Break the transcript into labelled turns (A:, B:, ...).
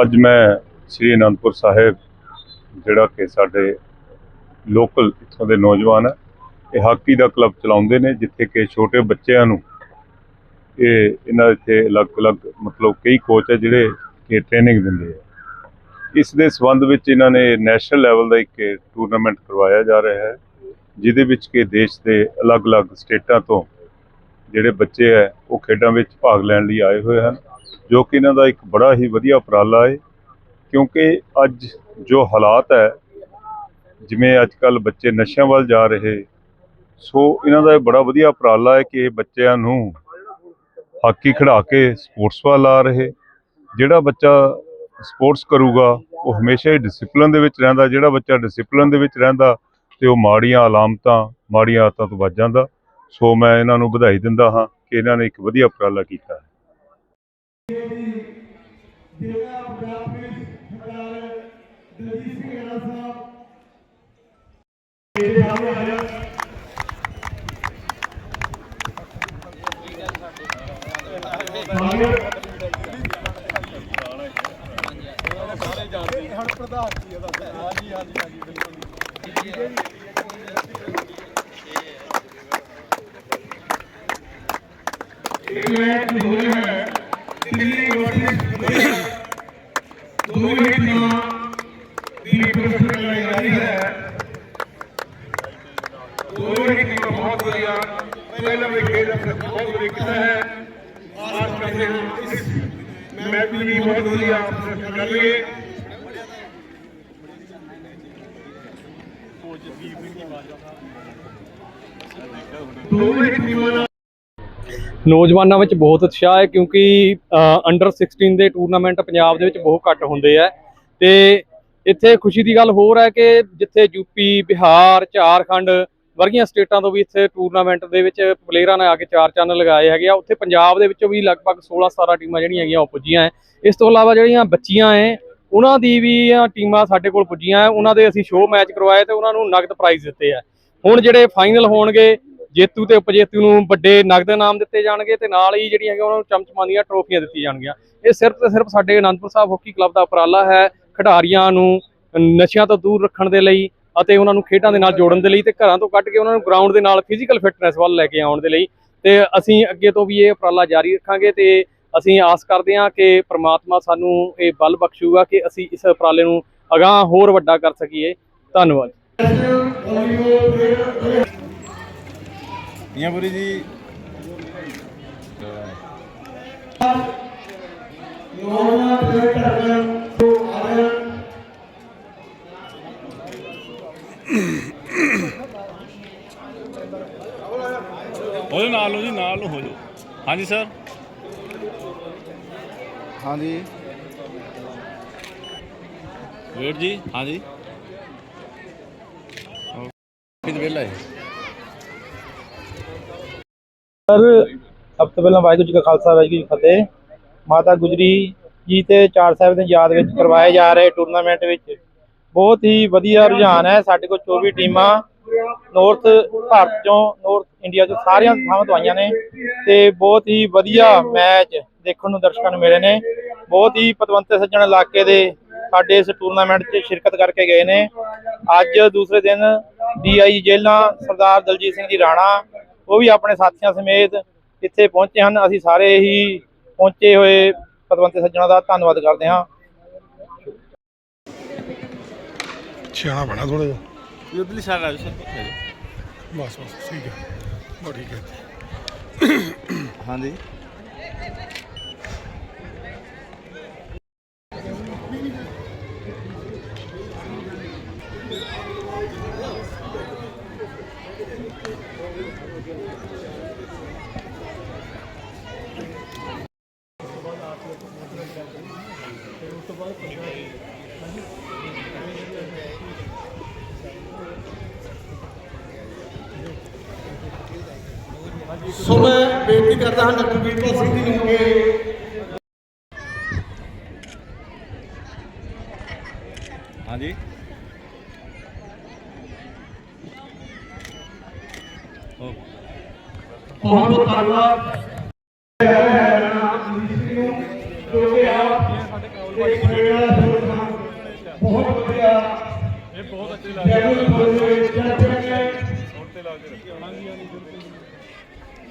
A: ਅੱਜ ਮੈਂ ਸ੍ਰੀ ਅਨੰਦਪੁਰ ਸਾਹਿਬ, ਜਿਹੜਾ ਕਿ ਸਾਡੇ ਲੋਕਲ ਇੱਥੋਂ ਦੇ ਨੌਜਵਾਨ ਹੈ ਇਹ ਹਾਕੀ ਦਾ ਕਲੱਬ ਚਲਾਉਂਦੇ ਨੇ, ਜਿੱਥੇ ਕਿ ਛੋਟੇ ਬੱਚਿਆਂ ਨੂੰ ਇਹ ਇਹਨਾਂ ਇੱਥੇ ਅਲੱਗ-ਅਲੱਗ ਮਤਲਬ ਕਈ ਕੋਚ ਹੈ ਜਿਹੜੇ ਕਿ ਟ੍ਰੇਨਿੰਗ ਦਿੰਦੇ ਆ। ਇਸ ਦੇ ਸੰਬੰਧ ਵਿੱਚ ਇਹਨਾਂ ਨੇ ਨੈਸ਼ਨਲ ਲੈਵਲ ਦਾ ਇੱਕ ਟੂਰਨਾਮੈਂਟ ਕਰਵਾਇਆ ਜਾ ਰਿਹਾ ਹੈ, ਜਿਹਦੇ ਵਿੱਚ ਕਿ ਦੇਸ਼ ਦੇ ਅਲੱਗ-ਅਲੱਗ ਸਟੇਟਾਂ ਤੋਂ ਜਿਹੜੇ ਬੱਚੇ ਹੈ ਉਹ ਖੇਡਾਂ ਵਿੱਚ ਭਾਗ ਲੈਣ ਲਈ ਆਏ ਹੋਏ ਹਨ। ਜੋ ਕਿ ਇਹਨਾਂ ਦਾ ਇੱਕ ਬੜਾ ਹੀ ਵਧੀਆ ਉਪਰਾਲਾ ਹੈ ਕਿਉਂਕਿ ਅੱਜ ਜੋ ਹਾਲਾਤ ਹੈ, ਜਿਵੇਂ ਅੱਜ ਕੱਲ ਬੱਚੇ ਨਸ਼ਿਆਂ ਵੱਲ ਜਾ ਰਹੇ, ਸੋ ਇਹਨਾਂ ਦਾ ਇਹ ਬੜਾ ਵਧੀਆ ਉਪਰਾਲਾ ਹੈ ਕਿ ਇਹ ਬੱਚਿਆਂ ਨੂੰ ਹਾਕੀ ਖਿਡਾ ਕੇ ਸਪੋਰਟਸ ਵੱਲ ਆ ਰਹੇ, ਜਿਹੜਾ ਬੱਚਾ ਸਪੋਰਟਸ ਕਰੂਗਾ, ਉਹ ਹਮੇਸ਼ਾ ਹੀ ਡਿਸਪਲਿਨ ਦੇ ਵਿੱਚ ਰਹਿੰਦਾ, ਜਿਹੜਾ ਬੱਚਾ ਡਿਸਪਲਿਨ ਦੇ ਵਿੱਚ ਰਹਿੰਦਾ, ਤੇ ਉਹ ਮਾੜੀਆਂ ਅਲਾਮਤਾਂ, ਮਾੜੀਆਂ ਆਦਤਾਂ ਤੋਂ ਬਚ ਜਾਂਦਾ, ਸੋ ਮੈਂ ਇਹਨਾਂ ਨੂੰ ਵਧਾਈ ਦਿੰਦਾ ਹਾਂ ਕਿ ਇਹਨਾਂ ਨੇ ਇੱਕ ਵਧੀਆ ਉਪਰਾਲਾ ਕੀਤਾ ਹੈ
B: ਜ਼ਿਲ੍ਹਾ ਪੰਜਾਬ ਵਿੱਚ ਸਰਦਾਰ ਦਲਜੀਤ ਸਿੰਘ ਰਾਣਾ ਸਾਹਿਬ ਮੇਰੇ ਸਾਹਮਣੇ ਆਇਆ ਇੱਕ ਮੈਚ ਹੋ ਰਿਹਾ ਹੈ, ਦਿੱਲੀ ਵਰਸਸ ਦੋ ਹੀ ਟੀਮਾਂ ਦੀ ਪ੍ਰਦਰਸ਼ਨ ਲੜਾਈ ਜਾਰੀ ਹੈ। ਦੋ ਹੀ ਟੀਮਾਂ ਬਹੁਤ ਵਧੀਆ। ਪਹਿਲਾ ਵੀ ਖੇਡ ਬਹੁਤ ਵਧੀਆ ਕੀਤਾ ਹੈ। ਆਸ ਕਰਦੇ ਹਾਂ, ਇਸ ਮੈਚ ਵੀ ਬਹੁਤ ਵਧੀਆ ਪ੍ਰਦਰਸ਼ਨ ਕਰੀਏ ਦੋ ਹੀ ਟੀਮਾਂ ਨਾਲ
C: ਨੌਜਵਾਨਾਂ ਵਿੱਚ ਬਹੁਤ ਉਤਸ਼ਾਹ ਹੈ ਕਿਉਂਕਿ ਅੰਡਰ 16 ਦੇ ਟੂਰਨਾਮੈਂਟ ਪੰਜਾਬ ਦੇ ਵਿੱਚ ਬਹੁਤ ਘੱਟ ਹੁੰਦੇ ਆ। ਤੇ ਇੱਥੇ ਖੁਸ਼ੀ ਦੀ ਗੱਲ ਹੋਰ ਹੈ ਕਿ ਜਿੱਥੇ ਯੂਪੀ ਬਿਹਾਰ, ਝਾਰਖੰਡ ਵਰਗੀਆਂ ਸਟੇਟਾਂ ਤੋਂ ਵੀ ਇੱਥੇ ਟੂਰਨਾਮੈਂਟ ਦੇ ਵਿੱਚ ਪਲੇਅਰਾਂ ਨੇ ਆ ਕੇ ਚਾਰ ਚੰਨ ਲਗਾਏ ਹੈਗੇ ਆ। ਉੱਥੇ ਪੰਜਾਬ ਦੇ ਵਿੱਚੋਂ ਵੀ ਲਗਭਗ 16 17 ਟੀਮਾਂ ਜਿਹੜੀਆਂ ਹੈਗੀਆਂ ਉਹ ਪੁੱਜੀਆਂ ਹੈ ਇਸ ਤੋਂ ਇਲਾਵਾ ਜਿਹੜੀਆਂ ਬੱਚੀਆਂ ਹੈ ਉਹਨਾਂ ਦੀ ਵੀ ਟੀਮਾਂ ਸਾਡੇ ਕੋਲ ਪੁੱਜੀਆਂ ਉਹਨਾਂ ਦੇ ਅਸੀਂ ਸ਼ੋਅ ਮੈਚ ਕਰਵਾਏ ਤੇ ਉਹਨਾਂ ਨੂੰ ਨਗਦ ਪ੍ਰਾਈਜ਼ ਦਿੱਤੇ ਆ। ਹੁਣ ਜਿਹੜੇ ਫਾਈਨਲ ਹੋਣਗੇ, ਜੇਤੂ ਤੇ ਉਪਜੇਤੂ ਨੂੰ ਵੱਡੇ ਨਗਦ ਇਨਾਮ ਦਿੱਤੇ ਜਾਣਗੇ ਤੇ ਨਾਲ ਹੀ ਜਿਹੜੀਆਂ ਹੈਗੀਆਂ ਉਹਨਾਂ ਨੂੰ ਚਮਚਮਾਂ ਦੀਆਂ ਟਰੋਫੀਆਂ ਦਿੱਤੀਆਂ ਜਾਣਗੀਆਂ। ਇਹ ਸਿਰਫ ਤੇ ਸਿਰਫ ਸਾਡੇ ਅਨੰਦਪੁਰ ਸਾਹਿਬ ਹਾਕੀ ਕਲੱਬ ਦਾ ਉਪਰਾਲਾ ਹੈ, ਖਿਡਾਰੀਆਂ ਨੂੰ ਨਸ਼ਿਆਂ ਤੋਂ ਦੂਰ ਰੱਖਣ ਦੇ ਲਈ ਅਤੇ ਉਹਨਾਂ ਨੂੰ ਖੇਡਾਂ ਦੇ ਨਾਲ ਜੋੜਨ ਦੇ ਲਈ ਤੇ ਘਰਾਂ ਤੋਂ ਕੱਢ ਕੇ ਉਹਨਾਂ ਨੂੰ ਗਰਾਊਂਡ ਦੇ ਨਾਲ ਫਿਜ਼ੀਕਲ ਫਿਟਨੈਸ ਵੱਲ ਲੈ ਕੇ ਆਉਣ ਦੇ ਲਈ। ਤੇ ਅਸੀਂ ਅੱਗੇ ਤੋਂ ਵੀ ਇਹ ਉਪਰਾਲਾ ਜਾਰੀ ਰੱਖਾਂਗੇ ਤੇ ਅਸੀਂ ਆਸ ਕਰਦੇ ਹਾਂ ਕਿ ਪ੍ਰਮਾਤਮਾ ਸਾਨੂੰ ਇਹ ਬਲ ਬਖਸ਼ੂਗਾ ਕਿ ਅਸੀਂ ਇਸ ਉਪਰਾਲੇ ਨੂੰ ਅਗਾਂਹ ਹੋਰ ਵੱਡਾ ਕਰ ਸਕੀਏ। ਧੰਨਵਾਦ।
D: ਮੀਆਂਪੁਰੀ ਜੀ। ਜਾਓ ਨਾਲ ਹੋ ਜੀ ਨਾਲ ਨੂੰ ਹੋ ਜਾਓ ਹਾਂਜੀ ਸਰ? ਹਾਂਜੀ। ਵੇਟ ਜੀ? ਹਾਂਜੀ। ਕਿੰਨੇ ਵੇਲਾ ਹੈ
E: ਸਰ ਸਭ ਤੋਂ ਪਹਿਲਾਂ ਵਾਹਿਗੁਰੂ ਜੀ ਕਾ ਖਾਲਸਾ ਵਾਹਿਗੁਰੂ ਜੀ ਕੀ ਫਤਿਹ। ਮਾਤਾ ਗੁਜਰੀ ਜੀ ਤੇ ਚਾਰ ਸਾਹਿਬ ਦੀ ਯਾਦ ਵਿੱਚ ਕਰਵਾਏ ਜਾ ਰਹੇ ਟੂਰਨਾਮੈਂਟ ਵਿੱਚ। ਬਹੁਤ ਹੀ ਵਧੀਆ ਰੁਝਾਨ ਹੈ ਸਾਡੇ ਕੋਲ 24 ਟੀਮਾਂ। ਨਾਰਥ ਭਾਰਤ ਚੋਂ ਨਾਰਥ ਇੰਡੀਆ ਚੋਂ ਸਾਰੀਆਂ ਥਾਵਾਂ ਤੋਂ ਆਈਆਂ ਨੇ ਤੇ ਬਹੁਤ ਹੀ ਵਧੀਆ ਮੈਚ ਦੇਖਣ ਨੂੰ ਦਰਸ਼ਕਾਂ ਨੂੰ ਮਿਲੇ ਨੇ। ਬਹੁਤ ਹੀ ਪਤਵੰਤੇ ਸੱਜਣ ਇਲਾਕੇ ਦੇ ਸਾਡੇ ਇਸ ਟੂਰਨਾਮੈਂਟ 'ਚ ਸ਼ਿਰਕਤ ਕਰਕੇ ਗਏ ਨੇ। ਅੱਜ ਦੂਸਰੇ ਦਿਨ ਡੀਆਈ ਜੇਲਾਂ ਸਰਦਾਰ ਦਲਜੀਤ ਸਿੰਘ ਜੀ ਰਾਣਾ ਉਹ ਵੀ ਆਪਣੇ ਸਾਥੀਆਂ ਸਮੇਤ ਇੱਥੇ ਪਹੁੰਚੇ ਹਨ। ਅਸੀਂ ਸਾਰੇ ਹੀ ਪਹੁੰਚੇ ਹੋਏ ਪਤਵੰਤੇ ਸੱਜਣਾ ਦਾ ਧੰਨਵਾਦ ਕਰਦੇ ਹਾਂ।
F: ਸਿਆਣਾ ਬਣਾ ਥੋੜਾ ਜਿਹਾ।
D: ਆ ਜਾਓ। ਸਰ
F: ਬਸ ਬਸ ਠੀਕ ਹੈ। ਬਸ ਠੀਕ ਹੈ
D: ਹਾਂਜੀ।
B: ਸੋ ਮੈਂ ਬੇਨਤੀ ਕਰਦਾ ਹਾਂ ਡਾਕਟਰ ਵੀਰਪਾਲ ਸਿੰਘ ਜੀ ਨੂੰ ਕਿ
D: ਹਾਂਜੀ।
B: ਬਹੁਤ ਬਹੁਤ ਧੰਨਵਾਦ। ਜੋ ਕਿ ਆਪ ਦਾ ਪ੍ਰੋਗਰਾਮ ਬਹੁਤ ਵਧੀਆ।
C: ਇਹ ਬਹੁਤ ਅੱਛੀ
B: ਜੈਨੂਅਲ ਬੋਲੇ ਚੈਂਪੀਅਨ ਨੇ